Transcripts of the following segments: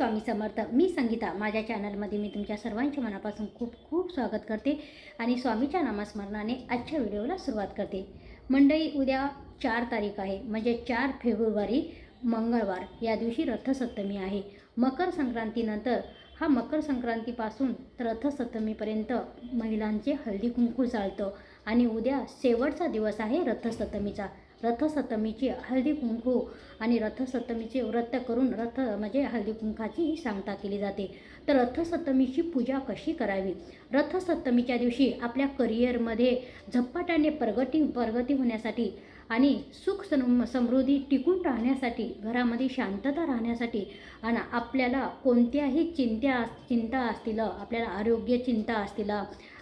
स्वामी समर्थ मी संगीता. माझ्या चॅनलमध्ये मी तुमच्या सर्वांच्या मनापासून खूप खूप स्वागत करते आणि स्वामीच्या नामस्मरणाने आजच्या व्हिडिओला सुरुवात करते. मंडळी उद्या चार तारीख आहे म्हणजे चार फेब्रुवारी मंगळवार. या दिवशी रथसप्तमी आहे. मकर संक्रांतीनंतर हा मकर संक्रांतीपासून तर रथसप्तमीपर्यंत महिलांचे हळदी कुंकू चालतं आणि उद्या शेवटचा दिवस आहे रथसप्तमीचा. रथसप्तमीची हळदी कुंकू आणि रथसप्तमीचे व्रत करून रथ म्हणजे हळदी कुंकाची ही सांगता केली जाते. तर रथसप्तमीची पूजा कशी करावी? रथसप्तमीच्या दिवशी आपल्या करिअरमध्ये झपाट्याने प्रगती प्रगती होण्यासाठी आणि सुख समृद्धी टिकून राहण्यासाठी घरामध्ये शांतता राहण्यासाठी आणि आपल्याला कोणत्याही चिंत्या चिंता असतील आपल्याला आरोग्य चिंता असतील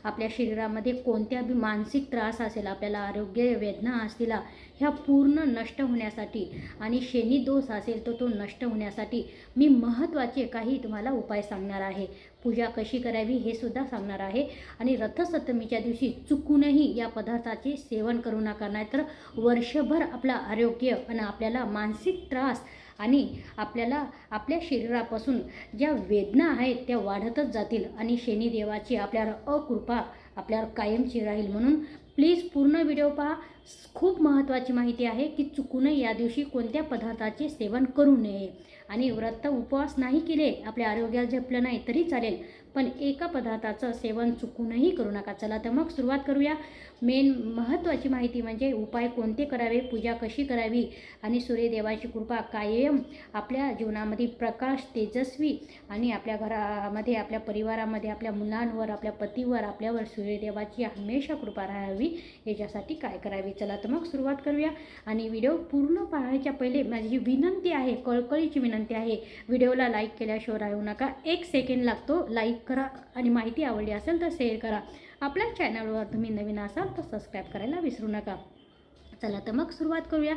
आपल्या शरीरामध्ये कोणत्या बी मानसिक त्रास असेल आपल्याला आरोग्य वेदना असतील ह्या पूर्ण नष्ट होण्यासाठी आणि शनी दोष असेल तर तो नष्ट होण्यासाठी मी महत्त्वाचे काही तुम्हाला उपाय सांगणार आहे. पूजा कशी करावी हे सुद्धा सांगणार आहे. आणि रथसप्तमीच्या दिवशी चुकूनही या पदार्थाचे सेवन करू नका नाहीतर वर्षभर आपलं आरोग्य आणि आपल्याला मानसिक त्रास आणि आपल्याला आपल्या शरीरापासून ज्या वेदना आहेत त्या वाढतच जातील. आणि शनिदेवाची आपल्यावर अकृपा आपल्यावर कायमची राहील म्हणून प्लीज पूर्ण व्हिडिओ पहा. खूप महत्त्वाची माहिती आहे की चुकूनही या दिवशी कोणत्या पदार्थाचे सेवन करू नये. आणि व्रत उपवास नाही केले आपल्या आरोग्याला झपलं नाही तरी चालेल पण एका पदार्थाचं सेवन चुकूनही करू नका. चला तर मग सुरुवात करूया. मेन महत्त्वाची माहिती म्हणजे उपाय कोणते करावे पूजा कशी करावी आणि सूर्यदेवाची कृपा कायम आपल्या जीवनामध्ये प्रकाश तेजस्वी आणि आपल्या घरामध्ये आपल्या परिवारामध्ये आपल्या मुलांवर आपल्या पतीवर आपल्यावर सूर्यदेवाची हमेशा कृपा राहावी याच्यासाठी काय करावे? चला तर मग सुरुवात करूया. आणि व्हिडिओ पूर्ण पाहायच्या पहिले माझी विनंती आहे कळकळीची विनंती आहे व्हिडिओला लाईक केल्याशिवाय राहू नका. एक सेकंड लागतो. लाईक करा आणि माहिती आवडली असेल तर शेअर करा. आपल्या चॅनलवर तुम्ही नवीन असाल तर सबस्क्राईब करायला विसरू नका. चला तर मग सुरुवात करूया.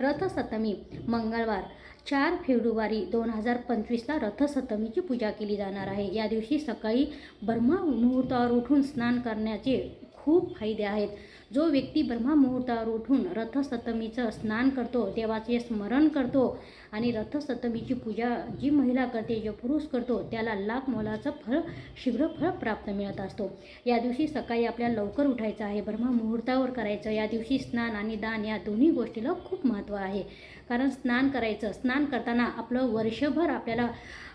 रथसप्तमी मंगळवार चार फेब्रुवारी दोन हजार पंचवीसला रथसप्तमीची पूजा केली जाणार आहे. या दिवशी सकाळी ब्रह्म मुहूर्तावर उठून स्नान करण्याचे खूप फायदे आहेत. जो व्यक्ती ब्रह्ममुहूर्तावर उठून रथसप्तमीचं स्नान करतो देवाचे स्मरण करतो आणि रथसप्तमीची पूजा जी महिला करते जो पुरुष करतो त्याला लाख मोलाचं फळ शीघ्र फळ प्राप्त मिळत असतो. या दिवशी सकाळी आपल्याला लवकर उठायचं आहे ब्रह्ममुहूर्तावर करायचं. या दिवशी स्नान आणि दान या दोन्ही गोष्टीला खूप महत्त्व आहे. कारण स्नान करायचं स्नान करताना आपलं वर्षभर आपल्याला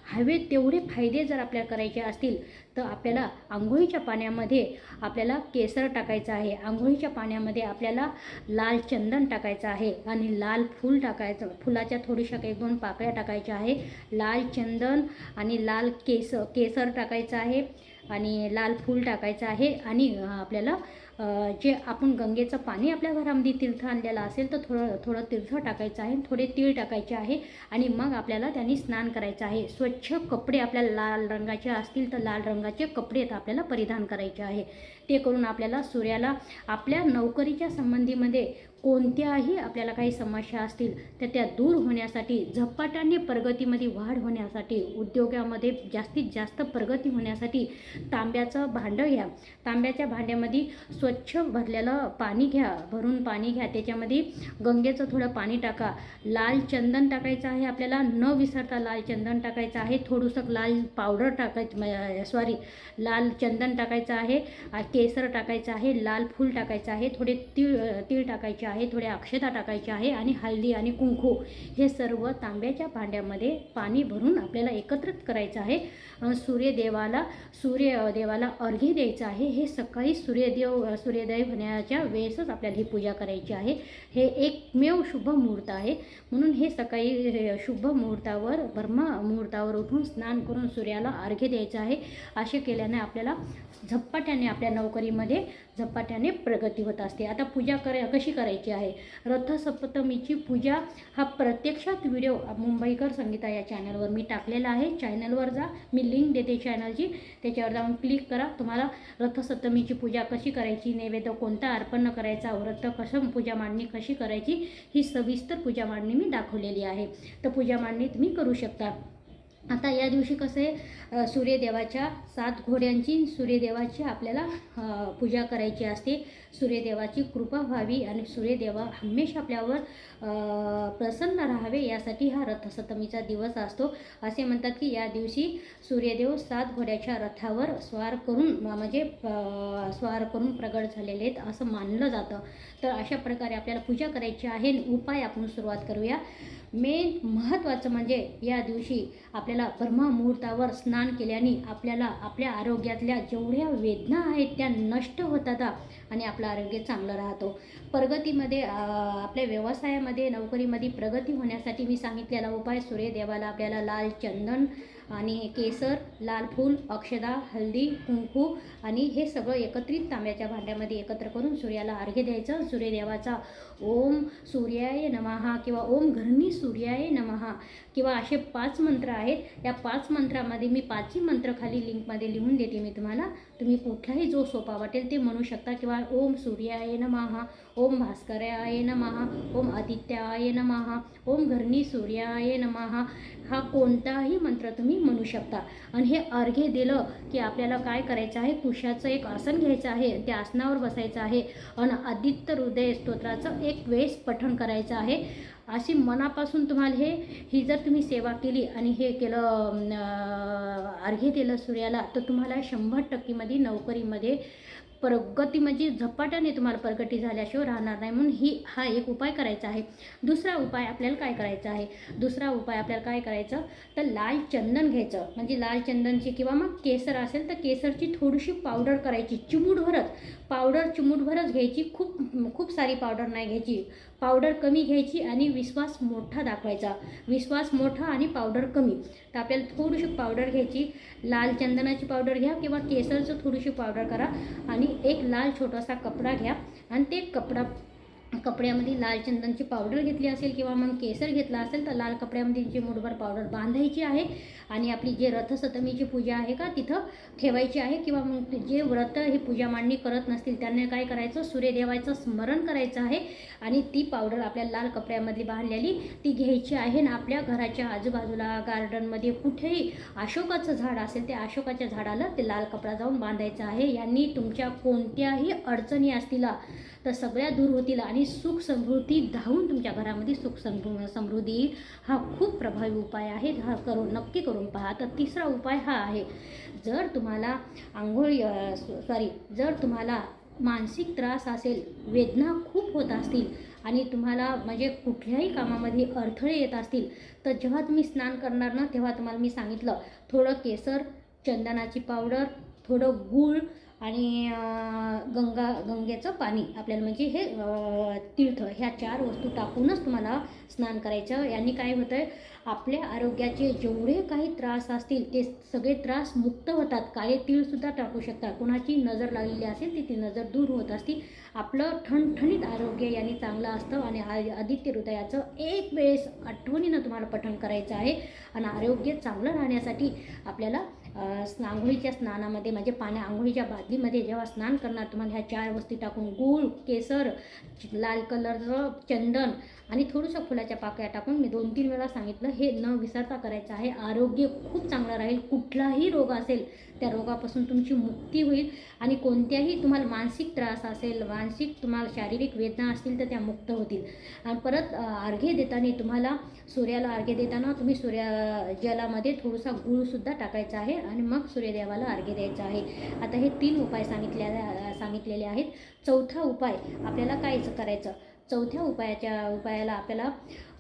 हवे तेवढे फायदे जर आपल्याला करायचे असतील तर आपल्याला आंघोळीच्या पाण्यामध्ये आपल्याला केसर टाकायचं आहे. आंघोळीच्या पाण्यामध्ये आपल्याला लाल चंदन टाकायचं आहे आणि लाल फूल टाकायचं फुलाच्या थोडीशा एक दोन पाकळ्या टाकायच्या आहे. लाल चंदन आणि लाल केस केसर टाकायचं आहे आणि लाल फूल टाकायचं आहे आणि आपल्याला जे आपण गंगेचं पाणी आपल्या घरामध्ये तीर्थ आणलेलं असेल तर थोडं थोडं तीर्थ टाकायचं आहे थोडे तीळ टाकायचे आहे आणि मग आपल्याला त्यांनी स्नान करायचं आहे. स्वच्छ कपडे आपल्याला लाल रंगाचे असतील तर लाल रंगाचे कपडे आपल्याला परिधान करायचे आहे. ते करून आपल्याला सूर्याला आपल्या नोकरीच्या संबंधीमध्ये कोणत्याही आपल्याला काही समस्या असतील तर त्या दूर होण्यासाठी झपाट्याने प्रगतीमध्ये वाढ होण्यासाठी उद्योगामध्ये जास्तीत जास्त प्रगती होण्यासाठी तांब्याचं भांडं घ्या. तांब्याच्या भांड्यामध्ये स्वच्छ भरलेलं पाणी घ्या भरून पाणी घ्या. त्याच्यामध्ये गंगेचं थोडं पाणी टाका. लाल चंदन टाकायचं आहे आपल्याला न विसरता लाल चंदन टाकायचं आहे. थोडंसं लाल पावडर टाकायचं सॉरी लाल चंदन टाकायचं आहे. केसर टाकायचं आहे लाल फूल टाकायचं आहे. थोडे तीळ तीळ टाकायचे आहे थोड्या अक्षता टाकायची आहे आणि हळदी आणि कुंकू हे सर्व तांब्याच्या भांड्यामध्ये पाणी भरून आपल्याला एकत्रित करायचं आहे. सूर्यदेवाला सूर्यदेवाला अर्घ्य द्यायचं आहे. हे सकाळी सूर्यदेव सूर्योदय होण्याच्या वेळेसच आपल्याला ही पूजा करायची आहे. हे एकमेव शुभ मुहूर्त आहे. म्हणून हे सकाळी शुभ मुहूर्तावर ब्रह्म मुहूर्तावर उठून स्नान करून सूर्याला अर्घ्य द्यायचं आहे. असे केल्याने आपल्याला झपाट्याने आपल्या नोकरीमध्ये झपाट्याने प्रगती होत असते. आता पूजा कराय कशी करायची आहे? रथसप्तमीची पूजा हा प्रत्यक्षात व्हिडिओ मुंबईकर संगीता या चॅनलवर मी टाकलेला आहे. चॅनलवर जा. मी लिंक देते चॅनलची. त्याच्यावर जाऊन क्लिक करा. तुम्हाला रथसप्तमीची पूजा कशी करायची? नैवेद्य कोणता अर्पण करायचा? व्रत कसं पूजा मांडणी कशी करायची? ही सविस्तर पूजा मांडणी मी दाखवलेली आहे. तर पूजा मांडणी तुम्ही करू शकता. आता या दिवशी कसं आहे सूर्यदेवाच्या सात घोड्यांची सूर्यदेवाची आपल्याला पूजा करायची असते. सूर्यदेवाची कृपा व्हावी आणि सूर्यदेवा हमेशा आपल्यावर प्रसन्न राहावे यासाठी हा रथसप्तमीचा दिवस असतो. असे म्हणतात की या दिवशी सूर्यदेव सात घोड्याच्या रथावर स्वार करून म्हणजे स्वार करून प्रगट झालेले आहेत असं मानलं जातं. तर अशा प्रकारे आपल्याला पूजा करायची आहे उपाय आपण सुरुवात करूया. मेन महत्त्वाचं म्हणजे या दिवशी आप आपल्याला ब्रह्ममुहूर्तावर स्नान केल्याने आपल्याला आपल्या आरोग्यातल्या जेवढ्या वेदना आहेत त्या नष्ट होतात आणि आपलं आरोग्य चांगलं राहतो. प्रगतीमध्ये आपल्या व्यवसायामध्ये नोकरीमध्ये प्रगती होण्यासाठी मी सांगितलेला उपाय सूर्यदेवाला आपल्याला लाल चंदन आणि केसर लाल फूल अक्षदा हळदी कुंकू आणि हे सगळं एकत्रित तांब्याच्या भांड्यामध्ये एकत्र करून सूर्याला अर्घ्य द्यायचं. सूर्यदेवाचा ओम सूर्याय नमहा किंवा ओम घरणी सूर्याय नमहा किंवा असे पाच मंत्र आहेत. या पाच मंत्रामध्ये मी पाचही मंत्र खाली लिंकमध्ये लिहून देते मी तुम्हाला. तुम्ही कुठलाही जो सोपा वाटेल ते म्हणू शकता किंवा ओम सूर्याय नमहा ओम भास्कराय नमहा ओम आदित्याय नमहा ओम घरणी सूर्याय नमहा हा कोणताही मंत्र तुम्ही म्हणू शकता. आणि हे अर्घ्य दिलं की आपल्याला काय करायचं आहे? कुशाचं एक आसन घ्यायचं आहे त्या आसनावर बसायचं आहे. आणि आदित्य हृदय स्तोत्राचं एक वेळेस पठण करायचं आहे. अशी मनापासून तुम्हाला हे ही जर तुम्ही सेवा केली आणि हे केलं अर्घ्य दिलं सूर्याला तर तुम्हाला शंभर टक्केमध्ये नोकरीमध्ये प्रगती म्हणजे झपाट्याने तुम्हाला प्रगती झाल्याशिवाय राहणार नाही. म्हणून ही हा एक उपाय करायचा आहे. दुसरा उपाय आपल्याला काय करायचा आहे? दुसरा उपाय आपल्याला काय करायचं? तर लाल चंदन घ्यायचं. म्हणजे लाल चंदनची किंवा मग केसर असेल तर केसरची थोडीशी पावडर करायची. चिमूटभरच पावडर चिमूटभरच घ्यायची. खूप खूप सारी पावडर नाही घ्यायची. पावडर कमी घ्यायची आणि विश्वास मोठा दाखवायचा. विश्वास मोठा आणि पावडर कमी. तर आपल्याला थोडीशी पावडर घ्यायची. लाल चंदनाची पावडर घ्या किंवा केसरचं थोडीशी पावडर करा. आणि एक लाल छोटासा कपडा घ्या. आणि ते कपडा कपड्यामध्ये लाल चंदनची पावडर घेतली असेल किंवा मग केसर घेतला असेल तर लाल कपड्यामध्ये जी मुठभर पावडर बांधायची आहे आणि आपली जे रथसप्तमीची पूजा आहे का तिथं ठेवायची आहे किंवा मग जे व्रत हे पूजा मांडणी करत नसतील त्यांनी काय करायचं? सूर्यदेवाचं स्मरण करायचं आहे आणि ती पावडर आपल्या लाल कपड्यामध्ये बांधलेली ती घ्यायची आहे ना आपल्या घराच्या आजूबाजूला गार्डनमध्ये कुठेही अशोकाचं झाड असेल त्या अशोकाच्या झाडाला ते लाल कपडा जाऊन बांधायचा आहे. यांनी तुमच्या कोणत्याही अडचणी असतील तर सगळ्या दूर होतील आणि सुख समृद्धी धावून तुमच्या घरामध्ये सुख समृ समृद्धी येईल हा खूप प्रभावी उपाय आहे. हा करून नक्की करून पहा. तर तिसरा उपाय हा आहे जर तुम्हाला आंघोळ सॉरी जर तुम्हाला मानसिक त्रास असेल वेदना खूप होत असतील आणि तुम्हाला म्हणजे कुठल्याही कामामध्ये अडथळे येत असतील तर जेव्हा तुम्ही स्नान करणार ना तेव्हा तुम्हाला मी सांगितलं थोडं केसर चंदनाची पावडर थोडं गूळ आणि गंगा गंगेचं पाणी आपल्याला म्हणजे हे तीर्थ ह्या चार वस्तू टाकूनच तुम्हाला स्नान करायचं. यांनी काय होतं आहे आपल्या आरोग्याचे जेवढे काही त्रास असतील ते सगळे त्रास मुक्त होतात. काळे तीळसुद्धा टाकू शकतात कोणाची नजर लागलेली असेल ती ती नजर दूर होत असती. आपलं ठणठणीत आरोग्य यांनी चांगलं असतं आणि आदित्य हृदयाचं एक वेळेस आठवणीनं तुम्हाला पठण करायचं आहे. आणि आरोग्य चांगलं राहण्यासाठी आपल्याला आंघोळीच्या स्नानामध्ये म्हणजे पाण्या आंघोळीच्या बादलीमध्ये जेव्हा स्नान करणार तुम्हाला ह्या चार वस्ती टाकून गूळ केसर लाल कलरचं चंदन आणि थोडंसं फुलाच्या पाकळ्या टाकून मी दोन तीन वेळा सांगितलं हे न विसरता करायचं आहे. आरोग्य खूप चांगलं राहील कुठलाही रोग असेल त्या रोगापासून तुमची मुक्ती होईल आणि कोणत्याही तुम्हाला मानसिक त्रास असेल मानसिक तुम्हाला शारीरिक वेदना असतील तर त्या मुक्त होतील. आणि परत अर्घ्य देताना तुम्हाला सूर्याला अर्घ्य देताना तुम्ही सूर्या जलामध्ये थोडासा गूळसुद्धा टाकायचा आहे आणि मग सूर्यदेवाला अर्घ्य द्यायचं आहे. आता हे तीन उपाय सांगितल्या सांगितलेले आहेत. चौथा उपाय आपल्याला कायच करायचं? चौथ्या उपायाच्या उपायाला आपल्याला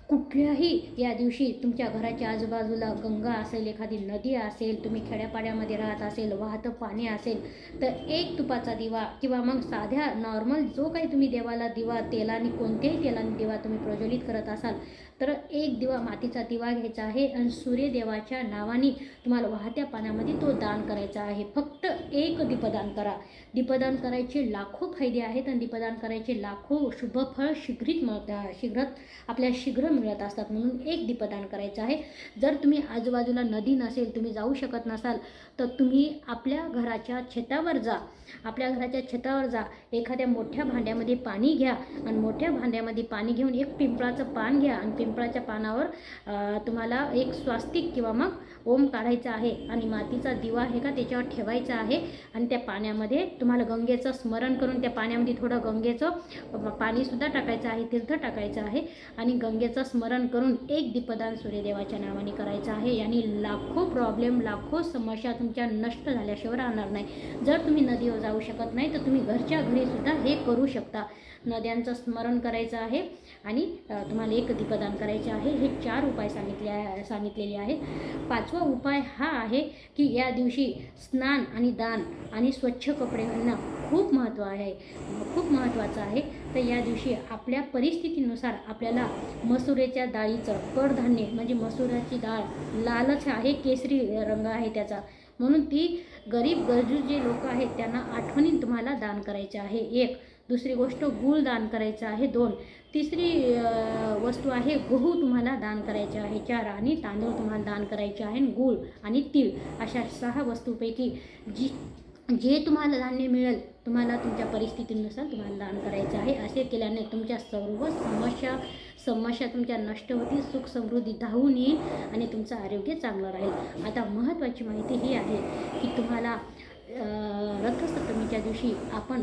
कुठल्याही या दिवशी तुमच्या घराच्या आजूबाजूला गंगा असेल एखादी नदी असेल तुम्ही खेड्यापाड्यामध्ये राहत असेल वाहतं पाणी असेल तर एक तुपाचा दिवा किंवा मग साध्या नॉर्मल जो काही तुम्ही देवाला दिवा तेलाने कोणत्याही तेलाने दिवा तुम्ही प्रज्वलित करत असाल तर एक दिवा मातीचा दिवा घ्यायचा आहे आणि सूर्यदेवाच्या नावाने तुम्हाला वाहत्या पाण्यामध्ये तो दान करायचा आहे. फक्त एक दीपदान करा. दीपदान करायचे लाखो फायदे आहेत आणि दीपदान करायचे लाखो शुभफळ शीघ्रित मिळत शीघ्रत आपल्या शीघ्र मिळत असतात म्हणून एक दीपदान करायचं आहे. जर तुम्ही आजूबाजूला नदी नसेल तुम्ही जाऊ शकत नसाल तर तुम्ही आपल्या घराच्या छतावर जा. आपल्या घराच्या छतावर जा. एखाद्या मोठ्या भांड्यामध्ये पाणी घ्या आणि मोठ्या भांड्यामध्ये पाणी घेऊन एक पिंपळाचं पान घ्या आणि पिंपळाच्या पानावर तुम्हाला एक स्वास्तिक किंवा मग ओम काढायचा आहे आणि मातीचा दिवा आहे का त्याच्यावर ठेवायचा आहे आणि त्या पाण्यामध्ये तुम्हाला गंगेचं स्मरण करून त्या पाण्यामध्ये थोडं गंगेचं पाणीसुद्धा टाकायचं आहे तीर्थ टाकायचं आहे आणि गंगेचं स्मरण करून एक दीपदान सूर्यदेवाच्या नावाने करायचं आहे. याने लाखो प्रॉब्लेम लाखो समस्या तुमच्या नष्ट झाल्याशिवाय राहणार नाही. जर तुम्ही नदीवर जाऊ शकत नाही तर तुम्ही घरच्या घरीसुद्धा हे करू शकता. नद्यांचं स्मरण करायचं आहे. आणि तुम्हाला एक दीपदान करायचे आहे. हे चार उपाय सांगितले आहे सांगितलेले आहेत. पाचवा उपाय हा आहे की या दिवशी स्नान आणि दान आणि स्वच्छ कपडे घालणं खूप महत्त्व आहे. खूप महत्त्वाचं आहे. तर या दिवशी आपल्या परिस्थितीनुसार आपल्याला मसुरेच्या डाळीचं कडधान्य म्हणजे मसुराची डाळ लालच आहे केसरी रंग आहे त्याचा. म्हणून ती गरीब गरजू जे लोक आहेत त्यांना आठवणीत तुम्हाला दान करायचे आहे. एक दुसरी गोष्ट गूळ दान करायचं आहे दोन. तिसरी वस्तू आहे गहू तुम्हाला दान करायचे आहे चार. आणि तांदूळ तुम्हाला दान करायचे आहे गूळ आणि तीळ. अशा सहा वस्तूपैकी जी जे तुम्हाला धान्य मिळेल तुम्हाला तुमच्या परिस्थितीनुसार तुम्हाला दान करायचं आहे. असे केल्याने तुमच्या सर्व समस्या समस्या तुमच्या नष्ट होतील सुख समृद्धी धावून येईल आणि तुमचं आरोग्य चांगलं राहील. आता महत्त्वाची माहिती ही आहे की तुम्हाला रथसप्तमीच्या दिवशी आपण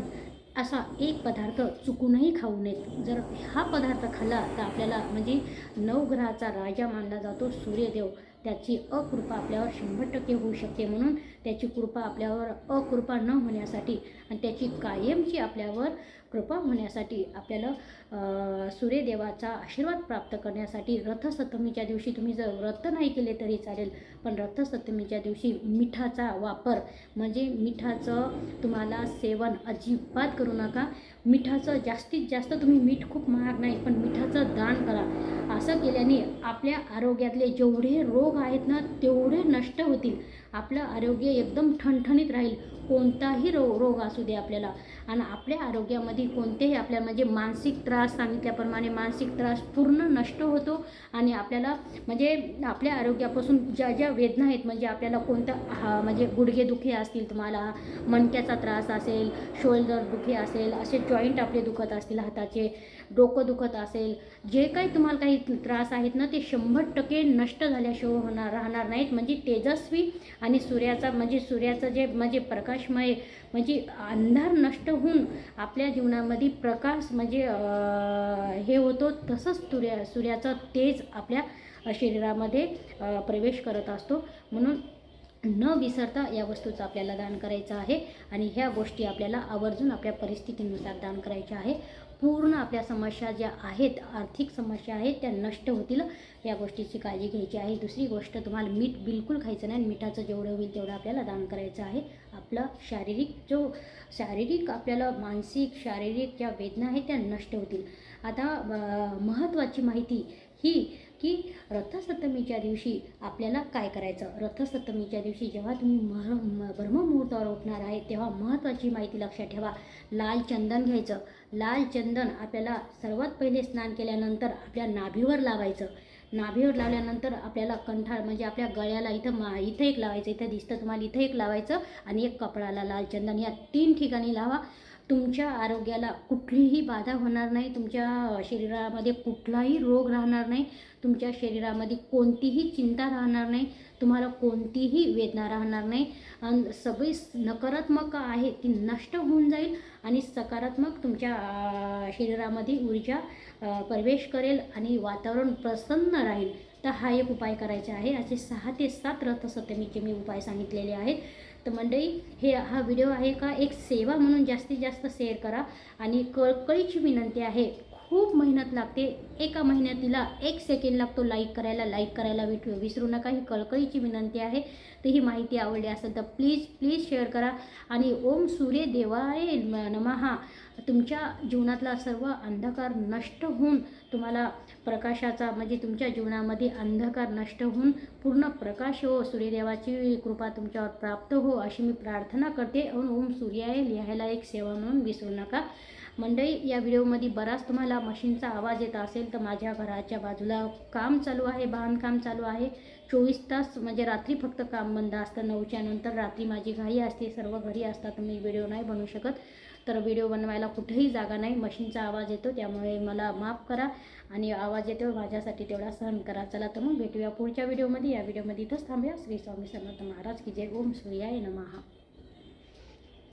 असा एक पदार्थ चुकूनही खाऊ नयेत जर हा पदार्थ खाल्ला तर आपल्याला म्हणजे नवग्रहाचा राजा मानला जातो सूर्यदेव. त्याची अकृपा आपल्यावर शंभर टक्के होऊ शकते म्हणून त्याची कृपा आपल्यावर अकृपा न होण्यासाठी आणि त्याची कायमची आपल्यावर कृपा होण्यासाठी आपल्याला सूर्यदेवाचा आशीर्वाद प्राप्त करण्यासाठी रथसप्तमीच्या दिवशी तुम्ही जर व्रत नाही केले तरी चालेल पण रथसप्तमीच्या दिवशी मिठाचा वापर म्हणजे मिठाचं तुम्हाला सेवन अजिबात करू नका. मिठाचं जास्तीत जास्त तुम्ही मीठ खूप महाग नाही पण मिठाचं दान करा. असं केल्याने आपल्या आरोग्यातले जेवढे रोग आहेत ना तेवढे नष्ट होतील. आपलं आरोग्य एकदम ठणठणीत राहील. कोणताही रो रोग असू दे आपल्याला. आणि आपल्या आरोग्यामध्ये कोणतेही आपल्या म्हणजे मानसिक त्रास सांगितल्याप्रमाणे मानसिक त्रास पूर्ण नष्ट होतो. आणि आपल्याला म्हणजे आपल्या आरोग्यापासून ज्या ज्या वेदना आहेत म्हणजे आपल्याला कोणत्या हा म्हणजे गुडघेदुखी असतील तुम्हाला मणक्याचा त्रास असेल शोल्डर दुखी असेल असे जॉईंट आपले दुखत असतील हाताचे डोकं दुखत असेल जे काही तुम्हाला काही त्रास आहेत ना ते शंभर टक्के नष्ट झाल्याशिवाय होणार राहणार नाहीत. म्हणजे तेजस्वी आणि सूर्याचा म्हणजे सूर्याचं जे म्हणजे प्रकाशमय म्हणजे अंधार नष्ट होऊन आपल्या जीवनामध्ये प्रकाश म्हणजे हे होतो तसंच सूर्या सूर्याचा तेज आपल्या शरीरामध्ये प्रवेश करत असतो. म्हणून न विसरता या वस्तूचं आपल्याला दान करायचं आहे आणि ह्या गोष्टी आपल्याला आवर्जून आपल्या परिस्थितीनुसार दान करायच्या आहे. पूर्ण आपल्या समस्या ज्या आहेत आर्थिक समस्या आहेत त्या नष्ट होतील. या गोष्टीची काळजी घ्यायची आहे. दुसरी गोष्ट तुम्हाला मीठ बिलकुल खायचं नाही. आणि मिठाचं जेवढं होईल तेवढं आपल्याला दान करायचं आहे. आपला शारीरिक जो शारीरिक आपल्याला मानसिक शारीरिक ज्या वेदना आहेत त्या नष्ट होतील. आता महत्त्वाची माहिती ही की रथसप्तमीच्या दिवशी आपल्याला काय करायचं? रथसप्तमीच्या दिवशी जेव्हा तुम्ही मह ब्रह्ममुहूर्तावर उठणार आहे तेव्हा महत्त्वाची माहिती लक्षात ठेवा. लाल चंदन घ्यायचं. लाल चंदन आपल्याला सर्वात पहिले स्नान केल्यानंतर आपल्या नाभीवर लावायचं. नाभीवर लावल्यानंतर आपल्याला कंठाळ म्हणजे आपल्या गळ्याला इथं मा इथं एक लावायचं इथं दिसतं तुम्हाला इथं एक लावायचं आणि एक कपडाला लाल चंदन या तीन ठिकाणी लावा. तुमच्या आरोग्याला कुठलीही बाधा होणार नाही तुमच्या शरीरामध्ये कुठलाही रोग राहणार नाही तुमच्या शरीरामध्ये कोणतीही चिंता राहणार नाही तुम्हाला कोणतीही वेदना राहणार नाही. आणि सगळी नकारात्मक आहे ती नष्ट होऊन जाईल आणि सकारात्मक तुमच्या शरीरामध्ये ऊर्जा प्रवेश करेल आणि वातावरण प्रसन्न राहील. तर हा एक उपाय करायचा आहे. असे सहा ते सात रथसप्तमीचे मी उपाय सांगितलेले आहेत. तर मंडळी हे हा व्हिडिओ आहे का? एक सेवा म्हणून जास्तीत जास्त शेअर करा आणि कळकळीची विनंती आहे. खूप मेहनत लागते. एका महिन्यातीला एक सेकंड लागतो लाईक करायला लाईक करायला विट विसरू नका ही कळकळीची विनंती आहे. तर ही माहिती आवडली असेल तर प्लीज प्लीज शेअर करा. आणि ओम सूर्य देवाय नमहा तुमच्या जीवनातला सर्व अंधकार नष्ट होऊन तुम्हाला प्रकाशाचा म्हणजे तुमच्या जीवनामध्ये अंधकार नष्ट होऊन पूर्ण प्रकाश हो. सूर्यदेवाची कृपा तुमच्यावर प्राप्त हो अशी मी प्रार्थना करते. ओम सूर्याय लिहायला एक सेवा म्हणून विसरू नका. मंडळी या व्हिडिओमध्ये बराच तुम्हाला मशीनचा आवाज येत असेल तर माझ्या घराच्या बाजूला काम चालू आहे बांधकाम चालू आहे. चोवीस तास म्हणजे रात्री फक्त काम बंद असतं. नऊच्या नंतर रात्री माझी घाई असते. सर्व घरी असतात मी व्हिडिओ नाही बनवू शकत. तर व्हिडिओ बनवायला कुठेही जागा नाही. मशीनचा आवाज येतो त्यामुळे मला माफ करा आणि आवाज येतो माझ्यासाठी तेवढा सहन करा. चला तर मग भेटूया पुढच्या व्हिडिओमध्ये. या व्हिडिओमध्ये इथंच थांबूया. श्री स्वामी समर्थ महाराज की जय. ओम सूर्याय नमः.